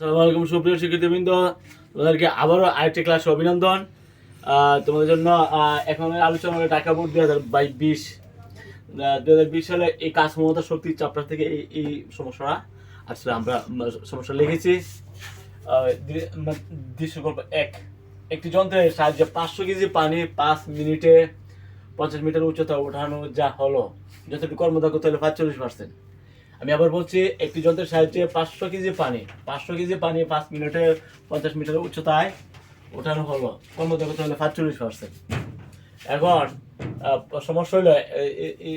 আসসালামু আলাইকুম সুপ্রিয় শিক্ষিতবৃন্দ তোমাদেরকে আবারও আরেকটি ক্লাসে অভিনন্দন। তোমাদের জন্য এখন আলোচনা হবে ঢাকা বোর্ড দুই হাজার বাইশ। বিশ দুই হাজার বিশ সালে এই কাজ মমতা শক্তির চাপটা থেকে এই এই সমস্যাটা আসলে আমরা সমস্যা লিখেছি। দৃ- উম, দৃশ্যকল্প এক। একটি যন্ত্রের সাহায্যে পাঁচশো কেজি পানি পাঁচ মিনিটে পঞ্চাশ মিটার উচ্চতা ওঠানো যা হলো। যতটুকু কর্মদক্ষতা হলো পাঁচচল্লিশ পার্সেন্ট আমি আবার বলছি, একটি যন্ত্রের সাহায্যে পাঁচশো কেজি পানি, পাঁচশো কেজি পানি পাঁচ মিনিটে পঞ্চাশ মিটার উচ্চতায় ওঠানো হলো। কর্মদক্ষতা হলো পাঁচচল্লিশ পার্সেন্ট এখন সমস্যা হলো এই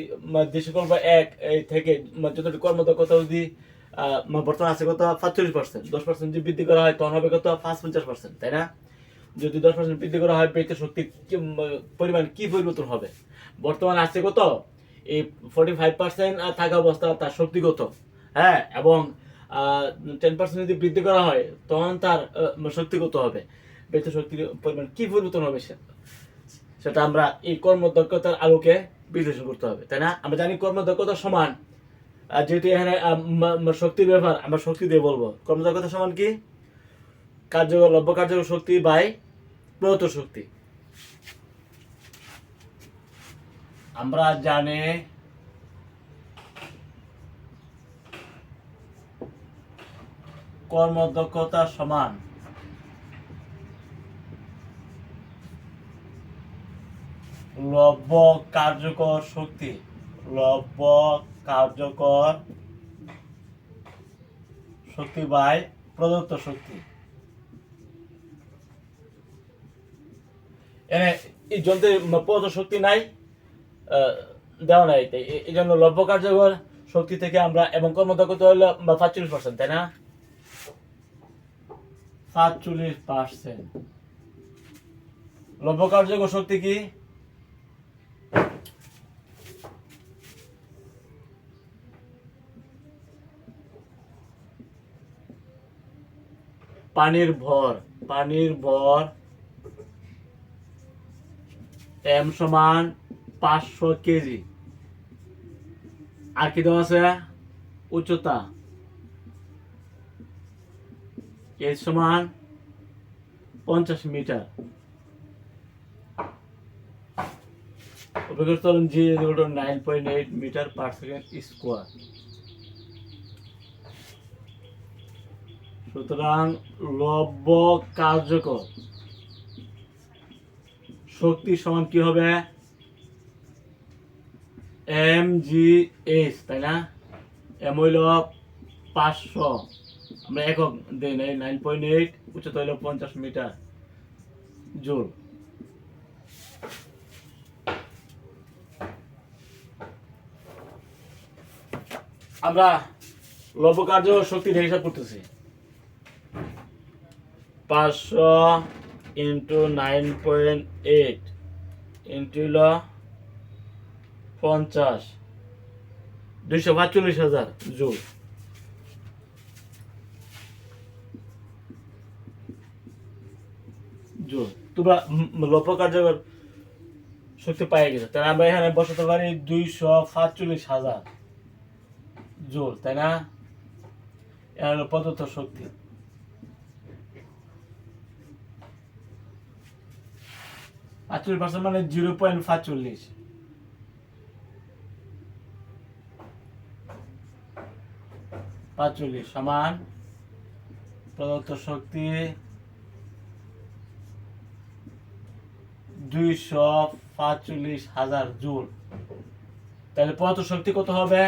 এক এই থেকে যতটুকু কর্মদক্ষতা যদি বর্তমান আছে কত? পাঁচচল্লিশ পার্সেন্ট দশ পার্সেন্ট যদি বৃদ্ধি করা হয়, তখন হবে কত? পাঁচ পঞ্চাশ পার্সেন্ট তাই না? যদি দশ পার্সেন্ট বৃদ্ধি করা হয় পেতে শক্তি পরিমাণ কি পরিবর্তন হবে? বর্তমান আছে কত? এই ফর্টি ফাইভ পার্সেন্ট থাকা অবস্থা তার শক্তিগত। হ্যাঁ এবং টেন পার্সেন্ট যদি বৃদ্ধি করা হয়, তখন তার শক্তিগত হবে। বেতন শক্তির পরিমাণ কি পরিবর্তন হবে সেটা আমরা এই কর্মদক্ষতার আলোকে বিশ্লেষণ করতে হবে, তাই না? আমরা জানি কর্মদক্ষতা সমান। আর যেহেতু এখানে শক্তির ব্যাপার, আমরা শক্তি দিয়ে বলব। কর্মদক্ষতা সমান কি? কার্যকর লব্য কার্যকর শক্তি বাই প্রদত্ত শক্তি। আমরা জানি কর্মদক্ষতা সমান লব্য কার্যকর শক্তি লব্য কার্যকর শক্তি বাই প্রদত্ত শক্তি এনে এই যন্ত্রের প্রদত্ত শক্তি নাই দেওয়া নাই। এই জন্য লভ্য কার্যকর শক্তি থেকে আমরা এবং কর্মদক্ষতা হলো পাঁচচল্লিশ পার্সেন্ট তাই না? পাঁচচল্লিশ পার্সেন্ট লব্য কার্যকর শক্তি কি? পানির ভর পানির ভর এম সমান পাঁচশো কেজি। আর কি দেওয়া আছে? উচ্চতা। এইচ সমান পঞ্চাশ মিটার। অভিজ্ঞতা g nine point eight metre per second square. সুতরাং লব্য কার্যকর। শক্তি সমান কি হবে? এম জি এইচ তাই না? এম হইল পাঁচশো। আমরা একক দিই নাই নাইন পয়েন্ট এইট উচ্চতা হইল পঞ্চাশ মিটার। জোর। আমরা লব্য কার্য শক্তির হিসাব করতেছি। পাঁচশো into nine point eight into পঞ্চাশ। দুইশো পাঁচচল্লিশ হাজার জুল। জুল। তোমরা লব্য কার্যকর শক্তি পাই গেছে। তাহলে আমরা এখানে বসাতে পারি দুইশো পাঁচচল্লিশ হাজার জোর তাই না? এটা হলো প্রদত্ত শক্তি। পাঁচচল্লিশ পার্সেন্ট মানে জিরো পয়েন্ট পাঁচচল্লিশ। পাঁচচল্লিশ সমান, প্রদত্ত শক্তি দুইশো পাঁচচল্লিশ হাজার জুল। তাহলে প্রদত্ত শক্তি কত হবে?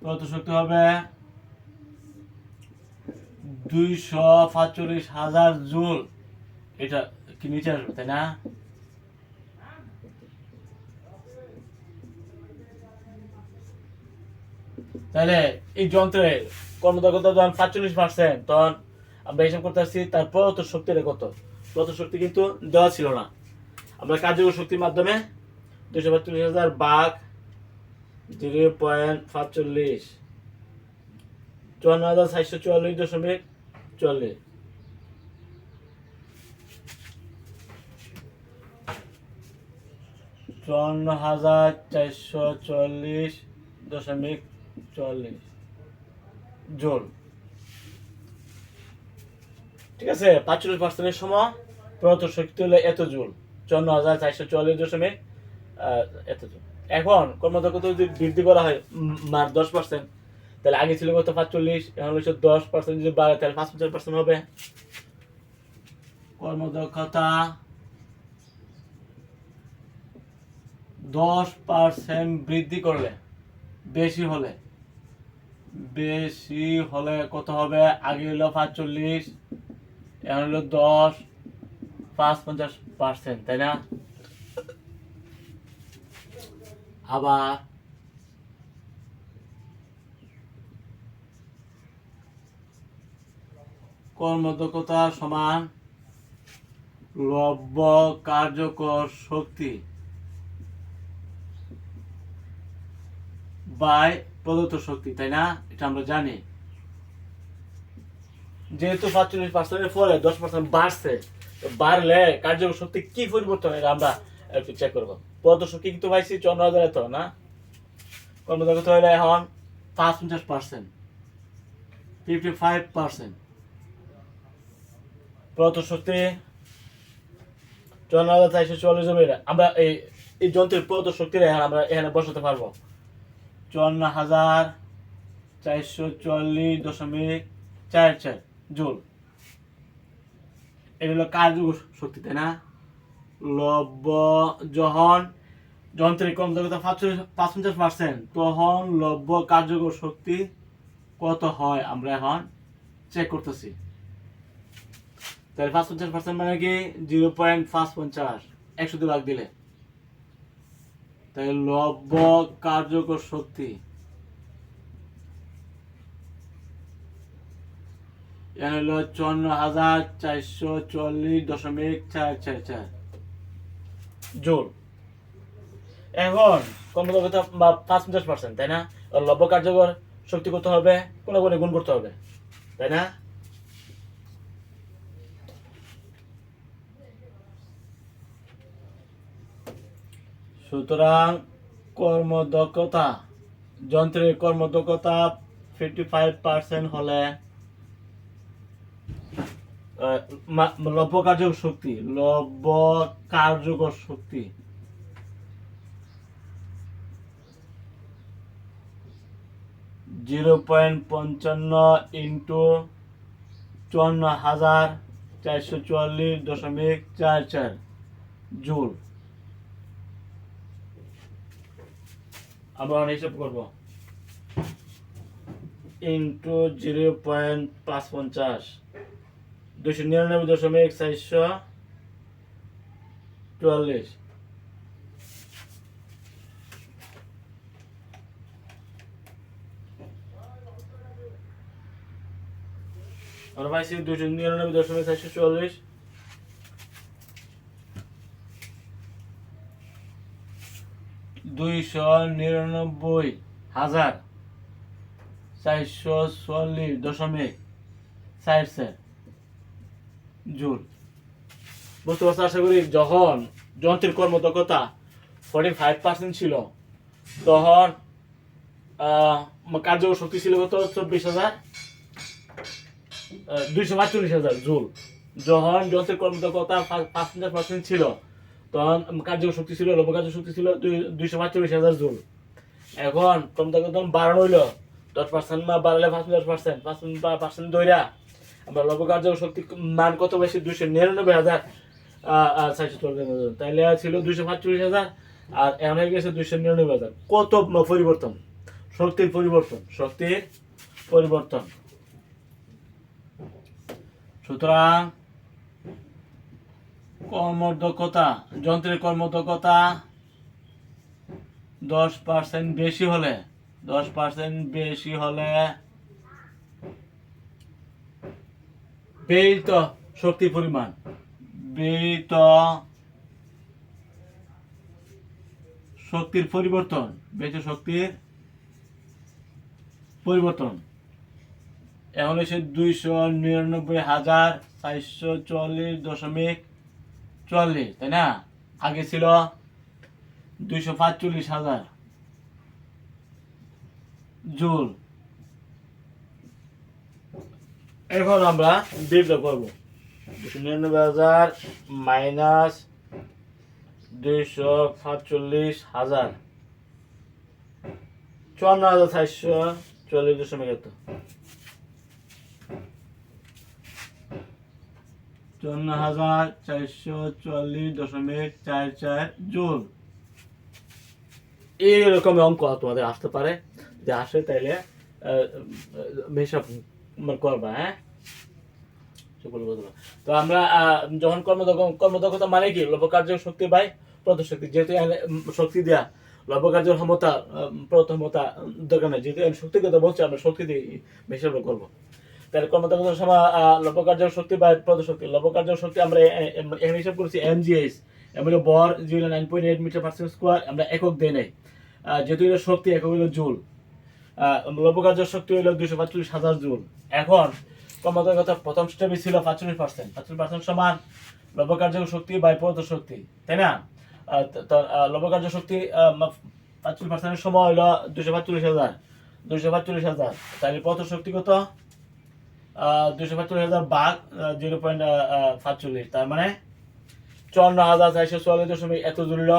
প্রদত্ত শক্তি হবে দুইশো পাঁচচল্লিশ হাজার জুল। এটা কি নিচে আসবে, তাই না? তাহলে এই যন্ত্রের কর্মদক্ষতা যখন পাঁচচল্লিশ পার্সেন্ট তখন আমরা হিসাব করতে আসছি তার প্রদত্ত শক্তিটা কত? প্রদত্ত শক্তি কিন্তু দেওয়া ছিল না। আমরা কার্যকর শক্তির মাধ্যমে দুশো পাঁচচল্লিশ হাজার বাঘ জিরো পয়েন্ট পাঁচচল্লিশ চুয়ান্ন হাজার চারশো চুয়াল্লিশ দশমিক চুয়াল্লিশ চুয়ান্ন হাজার চারশো চল্লিশ দশমিক চল্লিশ জোল। ঠিক আছে, পাঁচচল্লিশ পার্সেন্টের সময় প্রত শক্তি হলো এত জুল। চুয়ান্ন হাজার চারশো চল্লিশ দশমিক এত জুল। এখন কর্মদক্ষতা যদি বৃদ্ধি করা হয় মার দশ পার্সেন্ট, তাহলে আগে ছিল কত পাঁচচল্লিশ, এখন হচ্ছে দশ পার্সেন্ট যদি বাড়ে, তাহলে পাঁচ পার্সেন্ট হবে। কর্মদক্ষতা দশ পার্সেন্ট বৃদ্ধি করলে, বেশি হলে বেশি হলে কত হবে? আগে হলো পাঁচচল্লিশ, এখন হলো দশ পাঁচ পঞ্চাশ পার্সেন্ট তাই না? আবার কর্মদক্ষতা সমান লব্য কার্যকর শক্তি বাই প্রদত্ত শক্তি তাই না? এটা আমরা জানি। যেহেতু পাঁচচল্লিশ পার্সেন্টের পরে দশ পার্সেন্ট বাড়ছে বাড়লে কার্যকর শক্তি কি পরিবর্তন এটা আমরা একটু চেক করব। প্রদত্ত শক্তি কিন্তু পাইছি চন্ন হাজার এত না? কর্মদক্ষতা হলে এখন? পাঁচ পঞ্চাশ পার্সেন্ট ফিফটি ফাইভ পার্সেন্ট প্রদত্ত শক্তি চন্দ্র হাজার চারশো চল্লিশ জমি আমরা এই এই যন্ত্রের প্রদত্ত শক্তির আমরা এখানে বসাতে পারব। চুয়ান্ন হাজার চারশো চল্লিশ দশমিক চার চার জুল। হলো কার্যকর শক্তি, তাই না? লব্য যখন যন্ত্রের কর্মদক্ষতা পাঁচ পঞ্চাশ পার্সেন্ট তখন লব্য, কার্যকর শক্তি কত হয়? আমরা এখন চেক করতেছি। তাহলে পাঁচ পঞ্চাশ পার্সেন্ট মানে কি? জিরো পয়েন্ট পাঁচ পঞ্চাশ একশো দুই ভাগ দিলে। তাই লব্য কার্যকর শক্তি। হলো চুয়ান্ন হাজার চারশো চল্লিশ দশমিক চার চার চার। জোর এখন কর্মদক্ষতা পাঁচ পার্সেন্ট তাই না? লব্য কার্যকর শক্তি করতে হবে? কোনো কোনো গুণ করতে হবে, তাই না? সুতরাং কর্মদক্ষতা যন্ত্রের কর্মদক্ষতা ফিফটি ফাইভ পার্সেন্ট হলে লব্য কার্যকর শক্তি লব্য কার্যকর শক্তি জিরো পয়েন্ট পঞ্চান্ন ইন্টু চুয়ান্ন হাজার চারশো চুয়াল্লিশ দশমিক চার চার জুল আমরা হিসাব করব। ইন্টু জিরো পয়েন্ট পাঁচ পঞ্চাশ। দুশো নিরানব্বই দশমিক চারশো চুয়াল্লিশ। আমরা পাইছি দুশো নিরানব্বই দশমিক চারশো চুয়াল্লিশ। দুইশো নিরানব্বই হাজার চারশো চল্লিশ দশমিক চার চার জুল। বুঝতে পারছ আশা করি যখন যন্ত্রের কর্মদক্ষতা ফর্টি ফাইভ পার্সেন্ট ছিল, তখন কার্যকর শক্তি ছিল কত? চব্বিশ হাজার দুইশো পাঁচচল্লিশ হাজার জুল। যখন যন্ত্রের কর্মদক্ষতা পাঁচ পার্সেন্ট ছিল তখন কার্যকর শক্তি ছিল লব কার্যকর শক্তি ছিল দুইশো পাঁচচল্লিশ হাজার জুল। এখন কর্মদক্ষতা তখন বাড়ানো হইল, দশ পার্সেন্ট বা বাড়ালে পাঁচ পঞ্চাশ পার্সেন্ট পাঁচ পার্সেন্ট দইরা। আমরা লব কার্যকর শক্তি মান কত বেশি? দুইশো নিরানব্বই হাজার চারশো চল্লিশ তাইলে ছিল দুইশো পাঁচচল্লিশ হাজার, আর এখন হয়ে গেছে দুইশো নিরানব্বই হাজার। কত পরিবর্তন? শক্তির পরিবর্তন শক্তির পরিবর্তন। সুতরাং কর্মদক্ষতা, যন্ত্রের কর্মদক্ষতা দশ পার্সেন্ট বেশি হলে, দশ পার্সেন্ট বেশি হলে ব্যয়িত শক্তির পরিমাণ, ব্যয়িত শক্তির পরিবর্তন, ব্যয়িত শক্তির পরিবর্তন। এখন হচ্ছে দুইশো নিরানব্বই হাজার চারশো চল্লিশ দশমিক চল্লিশ তাই না? আগে ছিল দুইশো পাঁচচল্লিশ হাজার। জুল। এখন আমরা বিপ্লব করব। দুশো নিরানব্বই হাজার মাইনাস দুইশো সাতচল্লিশ হাজার। চুয়ান্ন হাজার চারশো চল্লিশ দশমিক এত চুয়ান্ন হাজার চারশো চল্লিশ দশমিক চার চার জুল। এইরকম অঙ্ক তোমাদের আসতে পারে। আসে তাইলে হিসাব করবা হ্যাঁ। তো আমরা যখন কর্মদক্ষ, কর্মদক্ষতা মানে কি? লবকার্য শক্তি বাই প্রদশক্তি যেহেতু শক্তি দেয়া লবকার্য ক্ষমতা প্রথমতা দরকার নেই। যেহেতু কথা বলছি, আমরা শক্তি দিয়ে হিসাব করব। তাহলে কর্মদক্ষতার সময় আহ, লবকার্য শক্তি বা প্রদশক্তি লবকার্য শক্তি আমরা এখানে হিসাব করেছি এমজিএস এম হলো বর zero nine point eight metre per square আমরা একক দিয়ে নেই। যেহেতু এটা শক্তি একক হলো জুল। লবকার্য শক্তি হলো দুশো পাঁচচল্লিশ হাজার জুল। এখন কর্মদক্ষতা প্রথম স্টেপে ছিল পাঁচচল্লিশ পার্সেন্ট পাঁচচল্লিশ পার্সেন্ট সমান লবকার্য শক্তি বাই পদ শক্তি তাই না? লবকার্য শক্তি পাঁচচল্লিশ পার্সেন্টের সময় হলো দুশো পাঁচচল্লিশ হাজার। দুশো পাঁচচল্লিশ হাজার। তাহলে পদ শক্তি কত? দুশো পাঁচচল্লিশ হাজার বাঘ জিরো পয়েন্ট পাঁচচল্লিশ তার মানে চুয়ান্ন হাজার চারশো চুয়াল্লিশ দশমিক এত জুড়ল।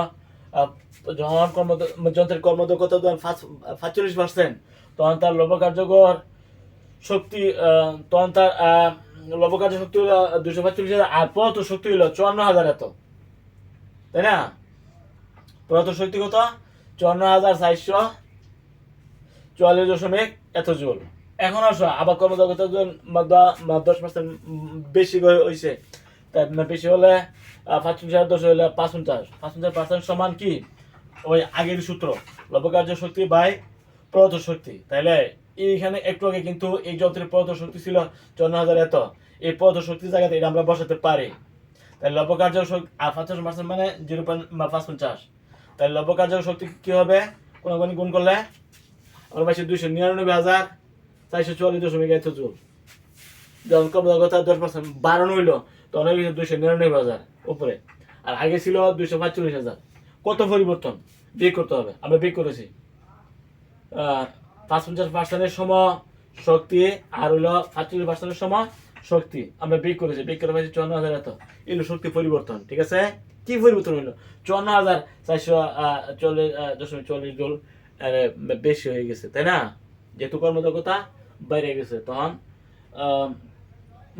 যখন কর্ম যন্ত্রের কর্মদক্ষতা যখন পাঁচচল্লিশ পার্সেন্ট তখন তার লবকার্যকর শক্তি আহ, তখন তার আহ, লবকার্য শক্তি হলো দুশো পাঁচচল্লিশ হাজার আর পরত শক্তি হলো চুয়ান্ন হাজার এত। তাই না? পরত শক্তি কত? চুয়ান্ন হাজার চারশো চুয়াল্লিশ দশমিক এত জুল। এখন আসো, আবার বা দশ পার্সেন্ট বেশি হয়েছে তাই বেশি হলে পাঁচচল্লিশ হাজার, দশ হলে পাঁচ পঞ্চাশ। পাঁচ পঞ্চাশ পার্সেন্ট সমান কি? ওই আগের সূত্র লবকার্য শক্তি বাই প্রদত্ত শক্তি। তাইলে এইখানে একটু আগে কিন্তু এই যন্ত্রের প্রদত্ত শক্তি ছিল চন্ন হাজার এত। এই প্রদত্ত শক্তির জায়গাতে এটা আমরা বসাতে পারি। তাই লবকার্য শক্তি, আর পঞ্চাশ পার্সেন্ট মানে জিরো পয়েন্ট পাঁচ পঞ্চাশ। তাই লবকার্য শক্তি কি হবে? কোনো কোনো গুণ করলে আমরা পাইছি দুইশো নিরানব্বই হাজার চারশো চুয়াল্লিশ দশমিক এত জুল যখন কর্মদক্ষতা দশ পার্সেন্ট বাড়ানো হইল, তখন হয়ে গেছে দুইশো নিরানব্বই হাজার উপরে। আর আগে ছিল দুইশো পাঁচচল্লিশ হাজার। কত পরিবর্তন? বিয়ে করতে হবে। আমরা বিয়ে করেছি। পাঁচ পঞ্চাশ পার্সেন্টের সময় শক্তি আর হইল পাঁচচল্লিশ পার্সেন্টের সময় শক্তি। আমরা বিয়ে করেছি। বিয়ে করে পাইছি চুয়ান্ন হাজার এত। এগুলো শক্তি পরিবর্তন। ঠিক আছে? কি পরিবর্তন হইল? চুয়ান্ন হাজার চারশো চল্লিশ দশমিক চল্লিশ জোল বেশি হয়ে গেছে। তাই না? যেহেতু কর্মদক্ষতা বাইরে গেছে। তখন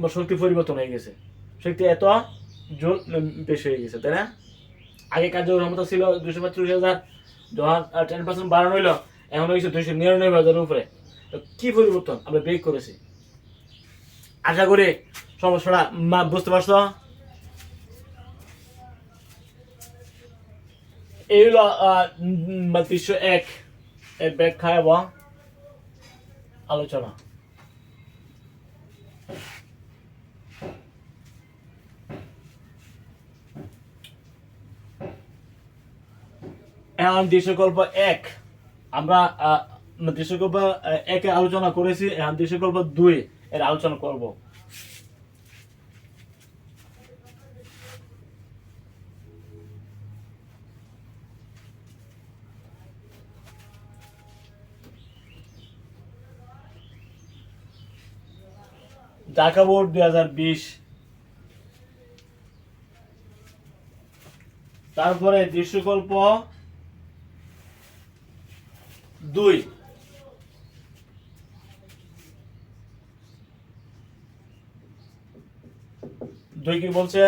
শক্তি পরিবর্তন হয়ে গেছে। শক্তি এত জোল বেশি হয়ে গেছে, তাই না? আগে কার্যকর ক্ষমতা ছিল দুশো পাঁচচল্লিশ হাজার। যখন টেন পার্সেন্ট বাড়ানো হইল, এখন হয়েছে দুইশো নিরানব্বই হাজারের উপরে। কি পরিবর্তন আমরা ব্রেক করেছি? আশা করি সমস্যাটা মা- বুঝতে পারছ? এই হলো দৃশ্য এক ব্যাখ্যা এবং আলোচনা। এখন দৃশ্যকল্প এক। আমরা দৃশ্যকল্প একে আলোচনা করেছি, এখন দৃশ্যকল্প দুই এর আলোচনা করব। ঢাকা বোর্ড দুই হাজার বিশ। তারপরে দৃশ্যকল্প দুই। দুই কি বলছে?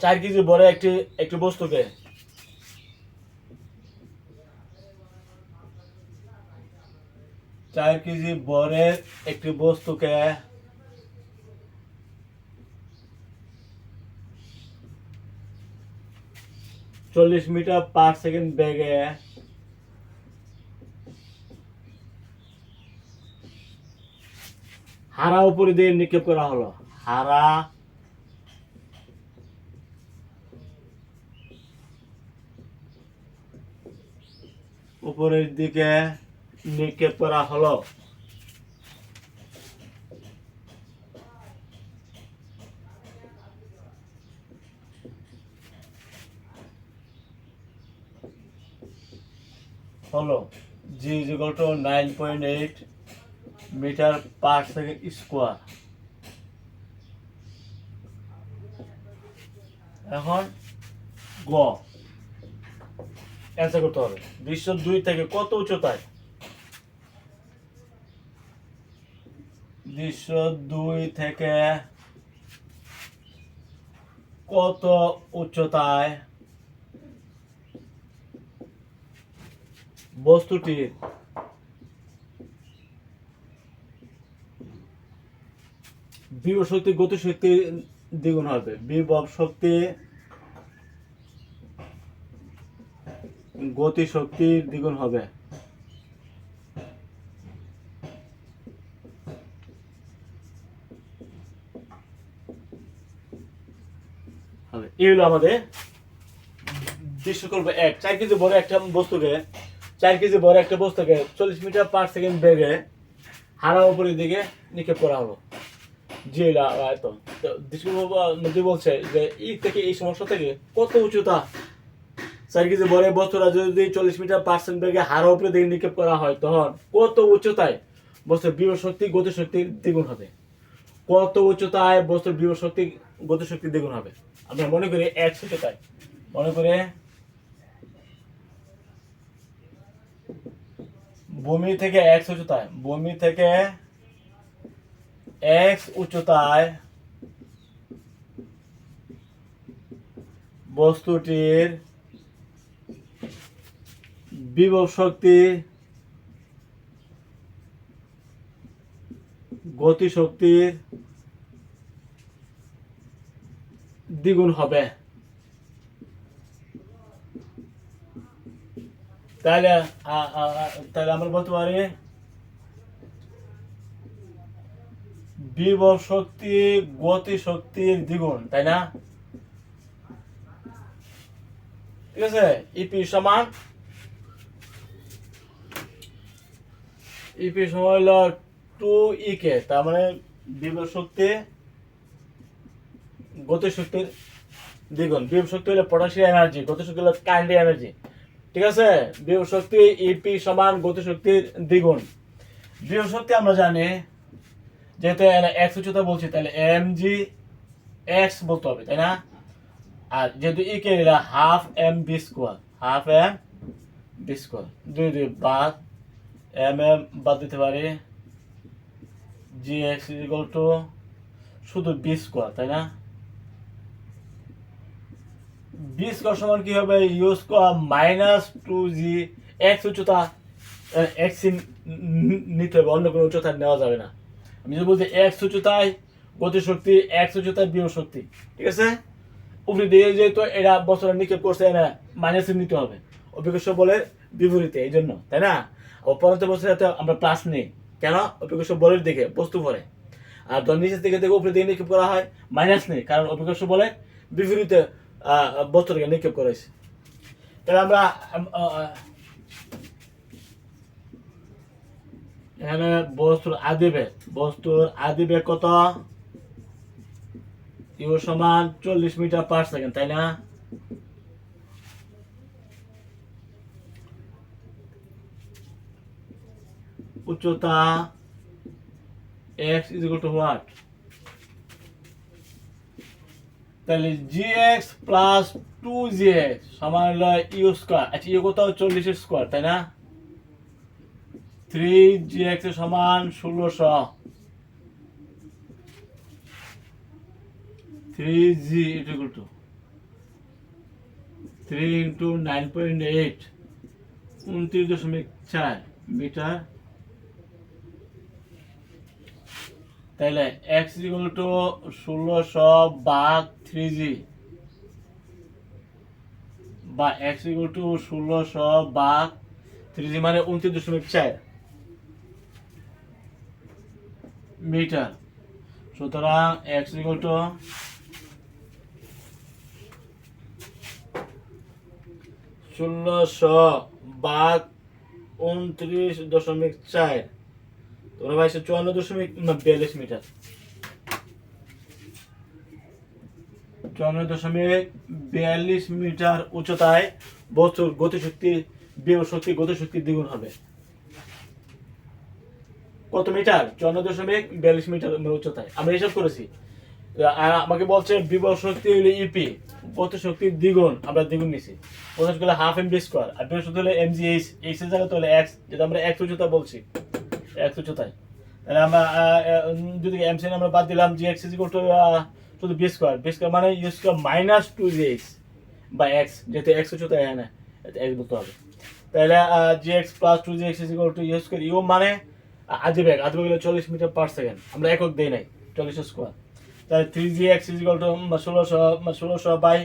চার কেজি বড় একটি একটি বস্তুকে। চার কেজি বরের একটি বস্তুকে চল্লিশ মিটার পার সেকেন্ড বেগে হারা উপরে দিয়ে নিক্ষেপ করা হলো। হারা উপরের দিকে নিক্ষেপ করা হলো। হলো। G equal to nine point eight metre per second square. এখন গ। এসে করতে হবে। বিশ্ব দুই থেকে কত উচ্চতায়? বিশ্ব দুই থেকে কত উচ্চতায়? বস্তুটির বিভব শক্তি গতিশক্তি দ্বিগুণ হবে। বিভব শক্তি গতিশক্তি দ্বিগুণ হবে হবে এই হলো আমাদের দৃশ্যকল্প এক। চার কেজি বড় একটা বস্তুকে, চার কেজি বড় একটা বস্তুকে চল্লিশ মিটার পার সেকেন্ড বেগে হারা উপরের দিকে নিক্ষেপ করা হলো। জি তো দৃশ্যকল্প মধ্যে বলছে যে এই থেকে, এই সমস্যা থেকে কত উচ্চতা? চার কেজি বড় বস্তুরা যদি চল্লিশ মিটার পার সেকেন্ড বেগে হারা উপরের দিকে নিক্ষেপ করা হয়, তখন কত উচ্চতায় বস্তুর বিভব শক্তি গতিশক্তি দ্বিগুণ হবে। কত উচ্চতায় বস্তুর বিভব শক্তি গতিশক্তি দ্বিগুণ হবে। আমরা মনে করি এক উচ্চতায় মনে করে ভূমি থেকে এক্স উচ্চতায়, ভূমি থেকে এক্স উচ্চতায় বস্তুটির বিভব শক্তি গতিশক্তির দ্বিগুণ হবে। তাহলে তাহলে আমরা বলতে পারি, বিভব শক্তি গতি শক্তির দ্বিগুণ, তাই না? ঠিক আছে? ইপি সমান ইপি সমান হলো টু ই কে তার মানে বিভব শক্তি গতি শক্তির দ্বিগুণ। বিভব শক্তি হলো পটাশিয়াম এনার্জি গতি শক্তি হলো কাইন্ড এনার্জি ঠিক আছে? বিভব শক্তি ইপি সমান গতি শক্তির দ্বিগুণ। বিভব শক্তি আমরা জানি, যেহেতু এক্স উচ্চতা বলছি, তাহলে এম জি এক্স বলতে হবে, তাই না? আর যেহেতু ই কে নিলে half m v square half m v square দুই দুই বাদ এম এম বাদ দিতে পারি জি এক্স ইকুয়াল টু শুধু বি স্কোয়ার তাই না? বি স্কোয়ার সমান কি হবে? U square minus two g x উচ্চতা এক্স নিতে হবে, অন্য কোনো উচ্চতা নেওয়া যাবে না। আমি যদি বলতে এক্স উচ্চতায় গতি শক্তি এক্স উচ্চতায় বিয় শক্তি, ঠিক আছে? উপরে দিয়ে যেহেতু এরা বছর নিক্ষেপ করছে না মাইনাসে নিতে হবে। অভিজ্ঞ বলে বিপরীতে, এই জন্য, তাই না? ও পরবর্তী বছরে আমরা প্লাস নেই। কেন? অভিজ্ঞ বলের দিকে, বস্তু পরে। আর ধর নিচের দিকে থেকে উপরে দিকে নিক্ষেপ করা হয় মাইনাস নেই। কারণ অভিজ্ঞ বলে বিপরীতে বস্তুটাকে নিক্ষেপ করেছে তাহলে আমরা এখানে বস্তুর আদিবে বস্তুর আদিবে কত? ইউ সমান চল্লিশ মিটার পার সেকেন্ড, তাই না? উচ্চতা এক্স equal to what? তাহলে g x plus two g x সমান হলো ইউ স্কোয়ার আচ্ছা ইউ কোথাও চল্লিশের স্কোয়ার তাই না? থ্রি gx এর সমান ষোলোশো। Three g equal to three into nine point eight উনত্রিশ দশমিক চার মিটার। তাহলে এক্স ইকুয়াল টু ষোলোশো বাঘ থ্রি জি বা এক্স ইকুয়াল টু ষোলোশো বাঘ থ্রি জি মানে উনত্রিশ দশমিক চার মিটার। সুতরাং এক্স ইকুয়াল টু ষোলোশো বাঘ উনত্রিশ দশমিক চার ভাইছে চুয়ান্ন দশমিক বিয়াল্লিশ মিটার। চুয়ান্ন দশমিক বিয়াল্লিশ মিটার উচ্চতায় বস্তুর গতিশক্তি বিভব শক্তি গত শক্তির দ্বিগুণ হবে। কত মিটার? চুয়ান্ন দশমিক বিয়াল্লিশ মিটার উচ্চতায়। আমরা হিসাব করেছি। আর আমাকে বলছে বিভব শক্তি হলো ইপি গত শক্তির দ্বিগুণ। আমরা দ্বিগুণ নিছি। হলো হাফ এম বি স্কোয়ার আর শক্তি হলো এম জি এইচ এইচ এর জায়গায় তো হলো এক্স যেটা আমরা এক্স উচ্চতা বলছি। এক্স উচ্চতায় তাহলে আমরা যদি এম সি আমরা বাদ দিলাম g x equal to two v square v square মানে u square minus two g h বা এক্স যেহেতু এক্স উচ্চতায় হয় না এক্স বলতে হবে। তাহলে g x plus two g x equal to u square u মানে আজবেগ আজবেগ হলো চল্লিশ মিটার পার সেকেন্ড আমরা একক দেই নাই চল্লিশ স্কোয়ার তাহলে three g x equal to ষোলোশো ষোলোশো বাই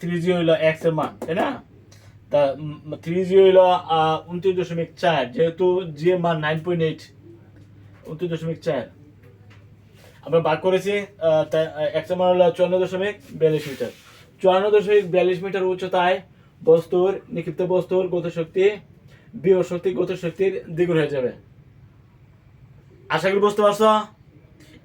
থ্রি জি হইল এক্সের মান, তাই না? তা থ্রি জি হইল উনত্রিশ দশমিক চার, যেহেতু জি মান নাইন পয়েন্ট এইট উনত্রিশ দশমিক চার। আমরা ভাগ করেছি এর মান হলো চুয়ান্ন দশমিক বিয়াল্লিশ মিটার। চুয়ান্ন দশমিক বিয়াল্লিশ মিটার উচ্চতায় বস্তুর, নিক্ষিপ্ত বস্তুর গতিশক্তি বিয় শক্তি গত শক্তির দ্বিগুণ হয়ে যাবে। আশা করি বুঝতে পারছ?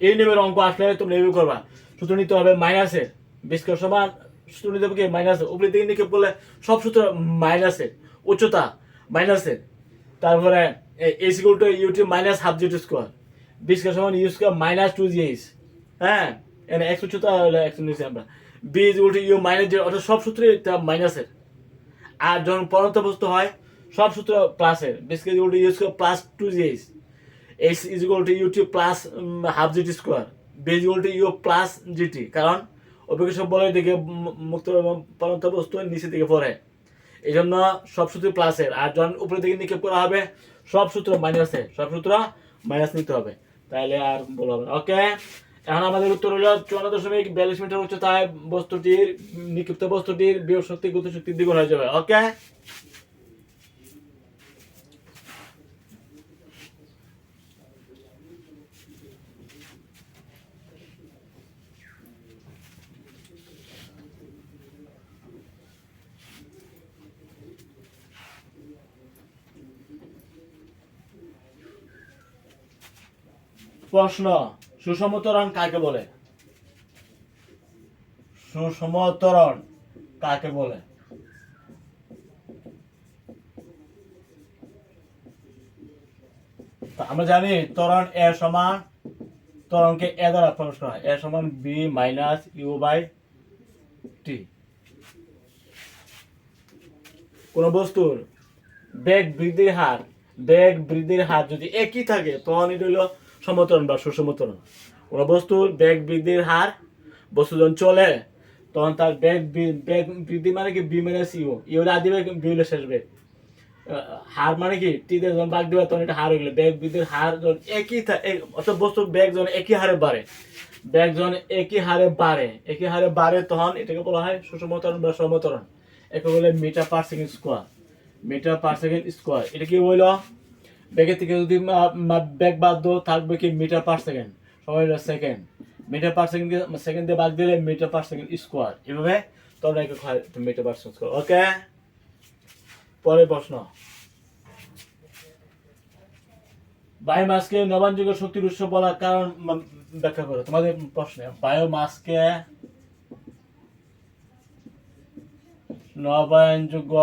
এই নিয়মের অঙ্ক আসলে তোমরা এইভাবে করবা। সূত্র নিতে হবে মাইনাসের বিস্কার সমান সূত্র নিতে হবে কি মাইনাসের উপরের দিকে নিক্ষেপ করলে সব সূত্র মাইনাসের উচ্চতা মাইনাসের তারপরে s equal to u t minus half g t square v square সমান u square minus two g h হ্যাঁ? এখানে এক্স উচ্চতা এক্স নিচ্ছি আমরা। V is equal u minus zero অর্থাৎ সব সূত্রে মাইনাসের আর যখন পরন্ত বস্তু হয়, সব সূত্র প্লাসের basically equal to u square plus two g h h is equal to u plus half g t square v is equal u plus g t কারণ অভিজ্ঞ সব বলের দিকে মুক্ত পালন্ত বস্তু নিচের দিকে পড়ে। এই জন্য সব সূত্র প্লাসের আর যখন উপরের দিকে নিক্ষেপ করা হবে, সব সূত্র মাইনাসে সব সূত্র মাইনাস নিতে হবে। তাহলে আর বলা হবে ওকে এখন আমাদের উত্তর হলো চুয়ান্ন দশমিক বিয়াল্লিশ মিটার উচ্চতায় বস্তুটির নিক্ষিপ্ত বস্তুটির বিয়োগ শক্তি গতি শক্তির দ্বিগুণ হয়ে যাবে। ওকে প্রশ্ন সুষমতরণ কাকে বলে? সুষমতরণ কাকে বলে? আমরা জানি ত্বরণ এ সমান, ত্বরণকে এ দ্বারা প্রকাশ করা হয়। এ সমান v minus u by t কোন বস্তুর বেগ বৃদ্ধির হার, বেগ বৃদ্ধির হার যদি একই থাকে, তখন এটা হলো সমতরণ বা সুসমতরণ। কোন বস্তুর বেগ বৃদ্ধির হার বস্তু যখন চলে, তখন তার বেগ বেগ বৃদ্ধি মানে কি? বি ইউ ইউ হলো আদি বেগ, বি বেগ। হার মানে কি? টিতে যখন বাগ দিবে, তখন এটা হার হয়ে গেলো। বেগ বৃদ্ধির হার যখন একই অর্থাৎ বস্তুর বেগ যখন একই হারে বাড়ে, বেগ যখন একই হারে বাড়ে, একই হারে বাড়ে তখন এটাকে বলা হয় সুষমতরণ বা সমতরণ। একে বলে metre per second square. Metre per second square. এটা কি হইল? ব্যাগের থেকে যদি ব্যাগ বাদ দো থাকবে কি মিটার পার সেকেন্ড সবাই second metre per second second দিয়ে বাদ দিলে মিটার পার সেকেন্ড স্কোয়ার এভাবে তোমরা একে metre per second square okay পরের প্রশ্ন। বায়োমাসকে নবায়নযোগ্য শক্তির উৎস বলার কারণ ব্যাখ্যা করো। তোমাদের প্রশ্নে বায়োমাসকে নবায়নযোগ্য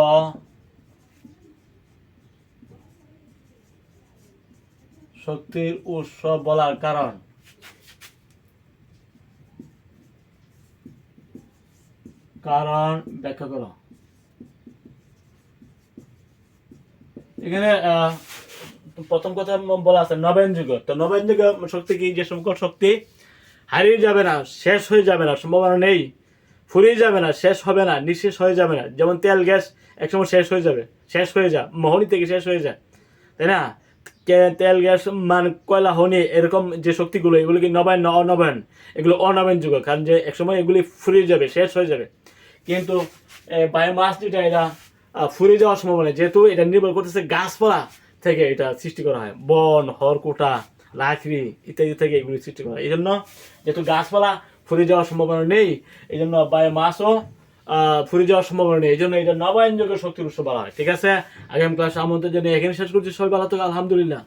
শক্তির উৎস বলার কারণ। কারণ ব্যাখ্যা করো। এখানে প্রথম কথা বলা আছে নবায়ন যুগ। তো নবায়ন যুগ শক্তি কি? যে সংকট শক্তি হারিয়ে যাবে না, শেষ হয়ে যাবে না, সম্ভাবনা নেই। ফুরিয়ে যাবে না, শেষ হবে না, নিঃশেষ হয়ে যাবে না। যেমন তেল গ্যাস একসময় শেষ হয়ে যাবে, শেষ হয়ে যা, মোহনী থেকে শেষ হয়ে যায়, তাই না? তেল, গ্যাস, মান, কয়লা হনি এরকম যে শক্তিগুলো, এগুলো কি নবায়ন না অনবায়ন? এগুলো অনবায়ন যুগ কারণ যে একসময় এগুলি ফুরিয়ে যাবে, শেষ হয়ে যাবে। কিন্তু বায়োমাস যেটা, এটা ফুরিয়ে যাওয়ার সম্ভাবনা, যেহেতু এটা নির্ভর করতেছে গাছপালা থেকে এটা সৃষ্টি করা হয়। বন হরকুটা লাকড়ি ইত্যাদি থেকে এগুলি সৃষ্টি করা হয়। এই জন্য যেহেতু গাছপালা ফুরিয়ে যাওয়ার সম্ভাবনা নেই এই জন্য বায়োমাসও ফুরিয়ে যাওয়ার সম্ভাবনা নেই। এই জন্য এটা নবায়নযোগ্য শক্তির উৎস বলা হয়। ঠিক আছে? আগামী ক্লাস আমাদের জন্য এখানে শেষ করছি। সবাই ভালো থাকো, আলহামদুলিল্লাহ।